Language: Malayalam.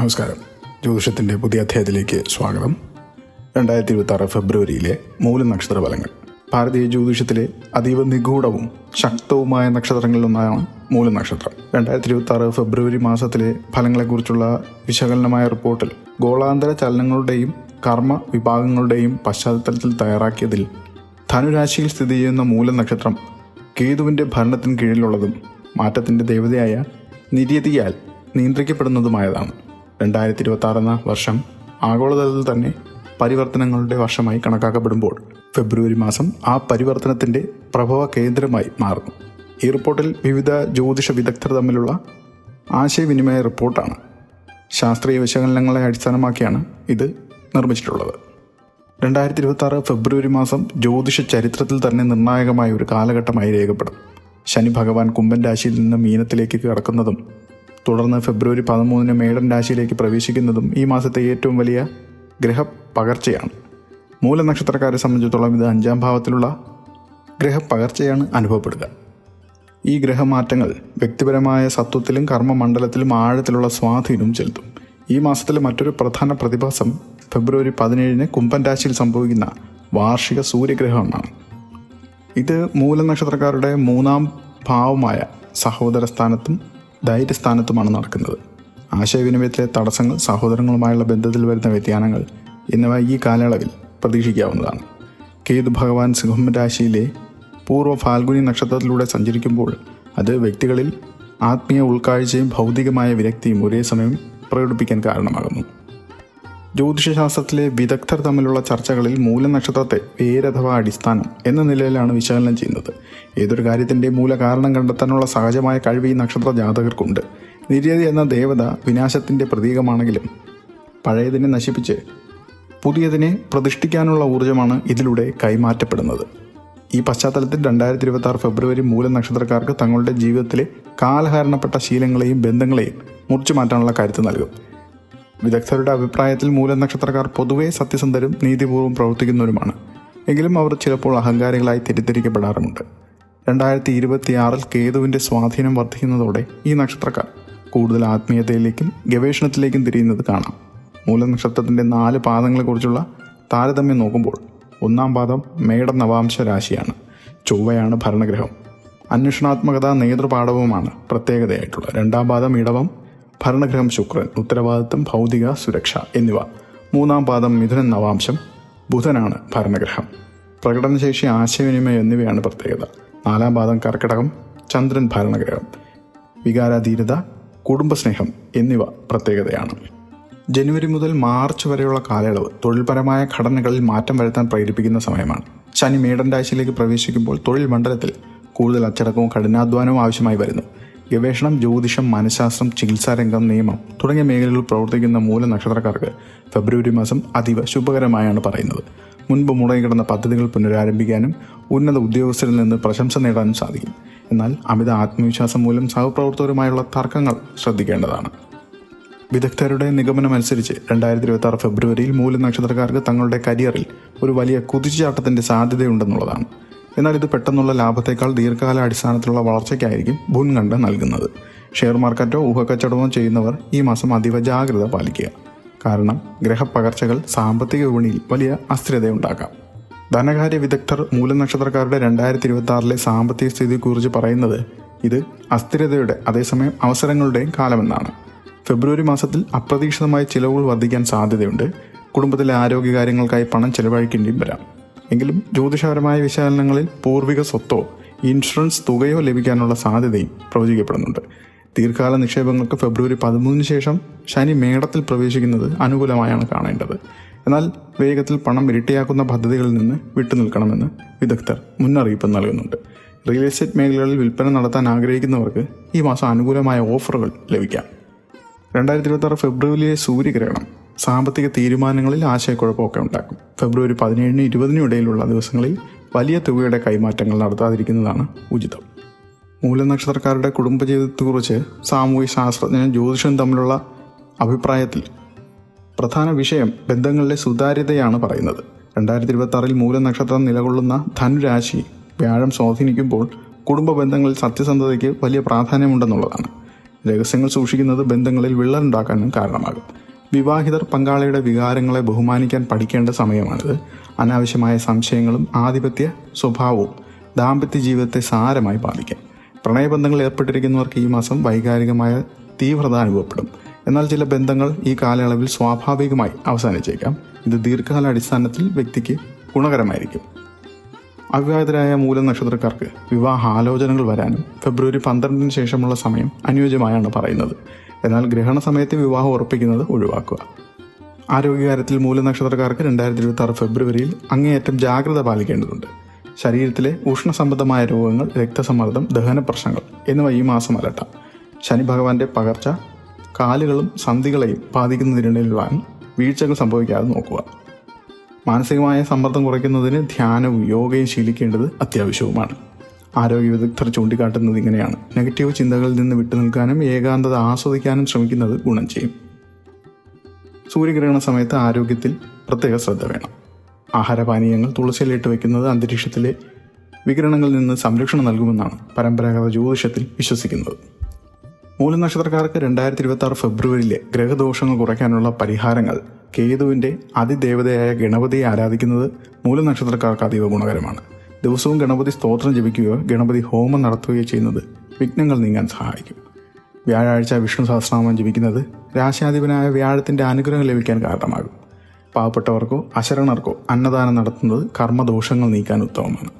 നമസ്കാരം. ജ്യോതിഷത്തിന്റെ പുതിയ അധ്യായത്തിലേക്ക് സ്വാഗതം. രണ്ടായിരത്തി ഇരുപത്തി ആറ് ഫെബ്രുവരിയിലെ മൂലനക്ഷത്ര ഫലങ്ങൾ ഭാരതീയ ജ്യോതിഷത്തിലെ അതീവ നിഗൂഢവും ശക്തവുമായ നക്ഷത്രങ്ങളിലൊന്നാണ് മൂലനക്ഷത്രം രണ്ടായിരത്തി ഇരുപത്തി ആറ് ഫെബ്രുവരി മാസത്തിലെ ഫലങ്ങളെക്കുറിച്ചുള്ള വിശകലനമായ റിപ്പോർട്ടിൽ ഗോളാന്തര ചലനങ്ങളുടെയും കർമ്മ വിഭാഗങ്ങളുടെയും പശ്ചാത്തലത്തിൽ തയ്യാറാക്കിയതിൽ ധനുരാശിയിൽ സ്ഥിതി ചെയ്യുന്ന മൂലനക്ഷത്രം കേതുവിന്റെ ഭരണത്തിന് കീഴിലുള്ളതും മാറ്റത്തിന്റെ ദേവതയായ നിര്യതിയാൽ നിയന്ത്രിക്കപ്പെടുന്നതുമായതാണ്. രണ്ടായിരത്തി ആറെന്ന വർഷം ആഗോളതലത്തിൽ തന്നെ പരിവർത്തനങ്ങളുടെ വർഷമായി കണക്കാക്കപ്പെടുമ്പോൾ ഫെബ്രുവരി മാസം ആ പരിവർത്തനത്തിന്റെ പ്രഭവ കേന്ദ്രമായി മാറുന്നു. ഈ റിപ്പോർട്ടിൽ വിവിധ ജ്യോതിഷ വിദഗ്ധർ തമ്മിലുള്ള ആശയവിനിമയ റിപ്പോർട്ടാണ്. ശാസ്ത്രീയ വിശകലനങ്ങളെ അടിസ്ഥാനമാക്കിയാണ് ഇത് നിർമ്മിച്ചിട്ടുള്ളത്. രണ്ടായിരത്തി ഇരുപത്തി ഫെബ്രുവരി മാസം ജ്യോതിഷ ചരിത്രത്തിൽ തന്നെ നിർണായകമായ ഒരു കാലഘട്ടമായി രേഖപ്പെടും. ശനി ഭഗവാൻ കുംഭൻ രാശിയിൽ നിന്ന് മീനത്തിലേക്ക് കടക്കുന്നതും തുടർന്ന് ഫെബ്രുവരി പതിമൂന്നിന് മേടൻ രാശിയിലേക്ക് പ്രവേശിക്കുന്നതും ഈ മാസത്തെ ഏറ്റവും വലിയ ഗ്രഹപകർച്ചയാണ്. മൂലനക്ഷത്രക്കാരെ സംബന്ധിച്ചിടത്തോളം ഇത് അഞ്ചാം ഭാവത്തിലുള്ള ഗ്രഹപകർച്ചയാണ് അനുഭവപ്പെടുക. ഈ ഗ്രഹമാറ്റങ്ങൾ വ്യക്തിപരമായ സത്വത്തിലും കർമ്മമണ്ഡലത്തിലും ആഴത്തിലുള്ള സ്വാധീനവും ചെലുത്തും. ഈ മാസത്തിലെ മറ്റൊരു പ്രധാന പ്രതിഭാസം ഫെബ്രുവരി പതിനേഴിന് കുംഭൻ രാശിയിൽ സംഭവിക്കുന്ന വാർഷിക സൂര്യഗ്രഹണമാണ് ഇത് മൂലനക്ഷത്രക്കാരുടെ മൂന്നാം ഭാവമായ സഹോദര സ്ഥാനത്തും ധൈര്യസ്ഥാനത്തുമാണ് നടക്കുന്നത്. ആശയവിനിമയത്തിലെ തടസ്സങ്ങൾ സഹോദരങ്ങളുമായുള്ള ബന്ധത്തിൽ വരുന്ന വ്യതിയാനങ്ങൾ എന്നിവ ഈ കാലയളവിൽ പ്രതീക്ഷിക്കാവുന്നതാണ്. കേതു ഭഗവാൻ സിംഹം രാശിയിലെ പൂർവ ഫാൽഗുനി നക്ഷത്രത്തിലൂടെ സഞ്ചരിക്കുമ്പോൾ അത് വ്യക്തികളിൽ ആത്മീയ ഉൾക്കാഴ്ചയും ഭൗതികമായ വിരക്തിയും ഒരേ സമയം പ്രകടിപ്പിക്കാൻ കാരണമാകുന്നു. ജ്യോതിഷശാസ്ത്രത്തിലെ വിദഗ്ധർ തമ്മിലുള്ള ചർച്ചകളിൽ മൂലനക്ഷത്രത്തെ വേരഥവാ അടിസ്ഥാനം എന്ന നിലയിലാണ് വിശകലനം ചെയ്യുന്നത്. ഏതൊരു കാര്യത്തിന്റെ മൂലകാരണം കണ്ടെത്താനുള്ള സഹജമായ കഴിവ് ഈ നക്ഷത്ര ജാതകർക്കുണ്ട്. നിര്യതി എന്ന ദേവത വിനാശത്തിന്റെ പ്രതീകമാണെങ്കിലും പഴയതിനെ നശിപ്പിച്ച് പുതിയതിനെ പ്രതിഷ്ഠിക്കാനുള്ള ഊർജമാണ് ഇതിലൂടെ കൈമാറ്റപ്പെടുന്നത്. ഈ പശ്ചാത്തലത്തിൽ രണ്ടായിരത്തി ഇരുപത്തി ആറ് ഫെബ്രുവരി മൂലം നക്ഷത്രക്കാർക്ക് തങ്ങളുടെ ജീവിതത്തിലെ കാലഹരണപ്പെട്ട ശീലങ്ങളെയും ബന്ധങ്ങളെയും മുറിച്ചു മാറ്റാനുള്ള കാര്യത്തിൽ നൽകും. വിദഗ്ധരുടെ അഭിപ്രായത്തിൽ മൂലനക്ഷത്രക്കാർ പൊതുവെ സത്യസന്ധരും നീതിപൂർവം പ്രവർത്തിക്കുന്നവരുമാണ്. എങ്കിലും അവർ ചിലപ്പോൾ അഹങ്കാരികളായി തെറ്റിദ്ധരിക്കപ്പെടാറുമുണ്ട്. രണ്ടായിരത്തി ഇരുപത്തിയാറിൽ കേതുവിന്റെ സ്വാധീനം വർദ്ധിക്കുന്നതോടെ ഈ നക്ഷത്രക്കാർ കൂടുതൽ ആത്മീയതയിലേക്കും ഗവേഷണത്തിലേക്കും തിരിയുന്നത് കാണാം. മൂലനക്ഷത്രത്തിന്റെ നാല് പാദങ്ങളെക്കുറിച്ചുള്ള താരതമ്യം നോക്കുമ്പോൾ ഒന്നാം പാദം മേട നവാംശ രാശിയാണ്. ചൊവ്വയാണ് ഭരണഗ്രഹം. അന്വേഷണാത്മകത നേതൃപാഠവുമാണ് പ്രത്യേകതയായിട്ടുള്ളത്. രണ്ടാം പാദം ഇടവം ഭരണഗ്രഹം ശുക്രൻ ഉത്തരവാദിത്വം ഭൗതിക സുരക്ഷ എന്നിവ. മൂന്നാം പാദം മിഥുനൻ നവാംശം ബുധനാണ് ഭരണഗ്രഹം. പ്രകടനശേഷി ആശയവിനിമയം എന്നിവയാണ് പ്രത്യേകത. നാലാം പാദം കർക്കിടകം ചന്ദ്രൻ ഭരണഗ്രഹം. വികാരാധീരത കുടുംബസ്നേഹം എന്നിവ പ്രത്യേകതയാണ്. ജനുവരി മുതൽ മാർച്ച് വരെയുള്ള കാലയളവ് തൊഴിൽപരമായ ഘടനകളിൽ മാറ്റം വരുത്താൻ പ്രേരിപ്പിക്കുന്ന സമയമാണ്. ശനി മേടൻ രാശിയിലേക്ക് പ്രവേശിക്കുമ്പോൾ തൊഴിൽ മണ്ഡലത്തിൽ കൂടുതൽ അച്ചടക്കവും കഠിനാധ്വാനവും ആവശ്യമായി വരുന്നു. ഗവേഷണം ജ്യോതിഷം മനഃശാസ്ത്രം ചികിത്സാരംഗം നിയമം തുടങ്ങിയ മേഖലകളിൽ പ്രവർത്തിക്കുന്ന മൂല നക്ഷത്രക്കാർക്ക് ഫെബ്രുവരി മാസം അതീവ ശുഭകരമായാണ് പറയുന്നത്. മുൻപ് മുടങ്ങിക്കിടന്ന പദ്ധതികൾ പുനരാരംഭിക്കാനും ഉന്നത ഉദ്യോഗസ്ഥരിൽ നിന്ന് പ്രശംസ നേടാനും സാധിക്കും. എന്നാൽ അമിത ആത്മവിശ്വാസം മൂലം സഹപ്രവർത്തകരുമായുള്ള തർക്കങ്ങൾ ശ്രദ്ധിക്കേണ്ടതാണ്. വിദഗ്ധരുടെ നിഗമനമനുസരിച്ച് രണ്ടായിരത്തി ഇരുപത്തി ആറ് ഫെബ്രുവരിയിൽ മൂല നക്ഷത്രക്കാർക്ക് തങ്ങളുടെ കരിയറിൽ ഒരു വലിയ കുതിച്ചുചാട്ടത്തിന്റെ സാധ്യതയുണ്ടെന്നുള്ളതാണ്. എന്നാൽ ഇത് പെട്ടെന്നുള്ള ലാഭത്തേക്കാൾ ദീർഘകാല അടിസ്ഥാനത്തിലുള്ള വളർച്ചയ്ക്കായിരിക്കും മുൻഗണന നൽകുന്നത്. ഷെയർ മാർക്കറ്റോ ഊഹക്കച്ചവടമോ ചെയ്യുന്നവർ ഈ മാസം അതീവ ജാഗ്രത പാലിക്കുക. കാരണം ഗ്രഹപ്പകർച്ചകൾ സാമ്പത്തിക വിപണിയിൽ വലിയ അസ്ഥിരതയുണ്ടാക്കാം. ധനകാര്യ വിദഗ്ധർ മൂലനക്ഷത്രക്കാരുടെ രണ്ടായിരത്തി ഇരുപത്തി ആറിലെ സാമ്പത്തിക സ്ഥിതിയെക്കുറിച്ച് പറയുന്നത് ഇത് അസ്ഥിരതയുടെ അതേസമയം അവസരങ്ങളുടെയും കാലമെന്നാണ്. ഫെബ്രുവരി മാസത്തിൽ അപ്രതീക്ഷിതമായ ചിലവുകൾ വർദ്ധിക്കാൻ സാധ്യതയുണ്ട്. കുടുംബത്തിലെ ആരോഗ്യകാര്യങ്ങൾക്കായി പണം ചെലവഴിക്കേണ്ടിയും വരാം. എങ്കിലും ജ്യോതിഷപരമായ വിശകലനങ്ങളിൽ പൂർവിക സ്വത്തോ ഇൻഷുറൻസ് തുകയോ ലഭിക്കാനുള്ള സാധ്യതയും പ്രവചിക്കപ്പെടുന്നുണ്ട്. ദീർഘകാല നിക്ഷേപങ്ങൾക്ക് ഫെബ്രുവരി പതിമൂന്നിന് ശേഷം ശനി മേടത്തിൽ പ്രവേശിക്കുന്നത് അനുകൂലമായാണ് കാണേണ്ടത്. എന്നാൽ വേഗത്തിൽ പണം ഇരട്ടിയാക്കുന്ന പദ്ധതികളിൽ നിന്ന് വിട്ടുനിൽക്കണമെന്ന് വിദഗ്ധർ മുന്നറിയിപ്പ് നൽകുന്നുണ്ട്. റിയൽ എസ്റ്റേറ്റ് മേഖലകളിൽ വിൽപ്പന നടത്താൻ ആഗ്രഹിക്കുന്നവർക്ക് ഈ മാസം അനുകൂലമായ ഓഫറുകൾ ലഭിക്കാം. രണ്ടായിരത്തി ഇരുപത്തി ഫെബ്രുവരിയിലെ സൂര്യഗ്രഹണം. സാമ്പത്തിക തീരുമാനങ്ങളിൽ ആശയക്കുഴപ്പമൊക്കെ ഉണ്ടാക്കും. ഫെബ്രുവരി പതിനേഴിനും ഇരുപതിനും ഇടയിലുള്ള ദിവസങ്ങളിൽ വലിയ തുകയുടെ കൈമാറ്റങ്ങൾ നടത്താതിരിക്കുന്നതാണ് ഉചിതം. മൂലനക്ഷത്രക്കാരുടെ കുടുംബജീവിതത്തെക്കുറിച്ച് സാമൂഹ്യ ശാസ്ത്രജ്ഞനും ജ്യോതിഷം തമ്മിലുള്ള അഭിപ്രായത്തിൽ പ്രധാന വിഷയം ബന്ധങ്ങളിലെ സുതാര്യതയാണ് പറയുന്നത്. രണ്ടായിരത്തി ഇരുപത്തി ആറിൽ മൂലനക്ഷത്രം നിലകൊള്ളുന്ന ധനുരാശി വ്യാഴം സ്വാധീനിക്കുമ്പോൾ കുടുംബ ബന്ധങ്ങളിൽ സത്യസന്ധതയ്ക്ക് വലിയ പ്രാധാന്യമുണ്ടെന്നുള്ളതാണ്. രഹസ്യങ്ങൾ സൂക്ഷിക്കുന്നത് ബന്ധങ്ങളിൽ വിള്ളലുണ്ടാക്കാനും കാരണമാകും. വിവാഹിതർ പങ്കാളിയുടെ വികാരങ്ങളെ ബഹുമാനിക്കാൻ പഠിക്കേണ്ട സമയമാണിത്. അനാവശ്യമായ സംശയങ്ങളും ആധിപത്യ സ്വഭാവവും ദാമ്പത്യ ജീവിതത്തെ സാരമായി ബാധിക്കാം. പ്രണയബന്ധങ്ങളിൽ ഏർപ്പെട്ടിരിക്കുന്നവർക്ക് ഈ മാസം വൈകാരികമായ തീവ്രത അനുഭവപ്പെടും എന്നാൽ ചില ബന്ധങ്ങൾ ഈ കാലയളവിൽ സ്വാഭാവികമായി അവസാനിച്ചേക്കാം. ഇത് ദീർഘകാല അടിസ്ഥാനത്തിൽ വ്യക്തിക്ക് ഗുണകരമായിരിക്കും. അവിവാഹിതരായ മൂലം നക്ഷത്രക്കാർക്ക് വിവാഹ ആലോചനകൾ വരാനും ഫെബ്രുവരി പന്ത്രണ്ടിന് ശേഷമുള്ള സമയം അനുയോജ്യമായാണ് പറയുന്നത്. എന്നാൽ ഗ്രഹണ സമയത്ത് വിവാഹം ഉറപ്പിക്കുന്നത് ഒഴിവാക്കുക. ആരോഗ്യകാര്യത്തിൽ മൂലനക്ഷത്രക്കാർക്ക് രണ്ടായിരത്തി ഇരുപത്തി ഫെബ്രുവരിയിൽ അങ്ങേയറ്റം ജാഗ്രത പാലിക്കേണ്ടതുണ്ട്. ശരീരത്തിലെ ഉഷ്ണസംബന്ധമായ രോഗങ്ങൾ രക്തസമ്മർദ്ദം ദഹന പ്രശ്നങ്ങൾ എന്നിവ ഈ മാസം അലട്ടാം. ശനി ഭഗവാന്റെ പകർച്ച കാലുകളും സന്ധികളെയും ബാധിക്കുന്നതിനിടയിലാണ് വീഴ്ചകൾ സംഭവിക്കാതെ നോക്കുക. മാനസികമായ സമ്മർദ്ദം കുറയ്ക്കുന്നതിന് ധ്യാനവും യോഗയും ശീലിക്കേണ്ടത് അത്യാവശ്യവുമാണ്. ആരോഗ്യ വിദഗ്ധർ ചൂണ്ടിക്കാട്ടുന്നത് ഇങ്ങനെയാണ്. നെഗറ്റീവ് ചിന്തകളിൽ നിന്ന് വിട്ടുനിൽക്കാനും ഏകാന്തത ആസ്വദിക്കാനും ശ്രമിക്കുന്നത് ഗുണം ചെയ്യും. സൂര്യഗ്രഹണ സമയത്ത് ആരോഗ്യത്തിൽ പ്രത്യേക ശ്രദ്ധ വേണം. ആഹാരപാനീയങ്ങൾ തുളസിയിലിട്ട് വയ്ക്കുന്നത് അന്തരീക്ഷത്തിലെ വികിരണങ്ങളിൽ നിന്ന് സംരക്ഷണം നൽകുമെന്നാണ് പരമ്പരാഗത ജ്യോതിഷത്തിൽ വിശ്വസിക്കുന്നത്. മൂലം നക്ഷത്രക്കാർക്ക് രണ്ടായിരത്തി ഇരുപത്തി ആറ് ഫെബ്രുവരിയിലെ ഗ്രഹദോഷങ്ങൾ കുറയ്ക്കാനുള്ള പരിഹാരങ്ങൾ കേതുവിന്റെ അതിദേവതയായ ഗണപതിയെ ആരാധിക്കുന്നത് മൂലം നക്ഷത്രക്കാർക്ക് അതീവ ഗുണകരമാണ്. ദിവസവും ഗണപതി സ്തോത്രം ജപിക്കുകയോ ഗണപതി ഹോമം നടത്തുകയോ ചെയ്യുന്നത് വിഘ്നങ്ങൾ നീങ്ങാൻ സഹായിക്കും. വ്യാഴാഴ്ച വിഷ്ണു സഹസ്രനാമം ജപിക്കുന്നത് രാശാധിപനായ വ്യാഴത്തിന്റെ അനുഗ്രഹം ലഭിക്കാൻ കാരണമാകും. പാവപ്പെട്ടവർക്കോ അശരണർക്കോ അന്നദാനം നടത്തുന്നത് കർമ്മദോഷങ്ങൾ നീക്കാൻ ഉത്തമമാണ്.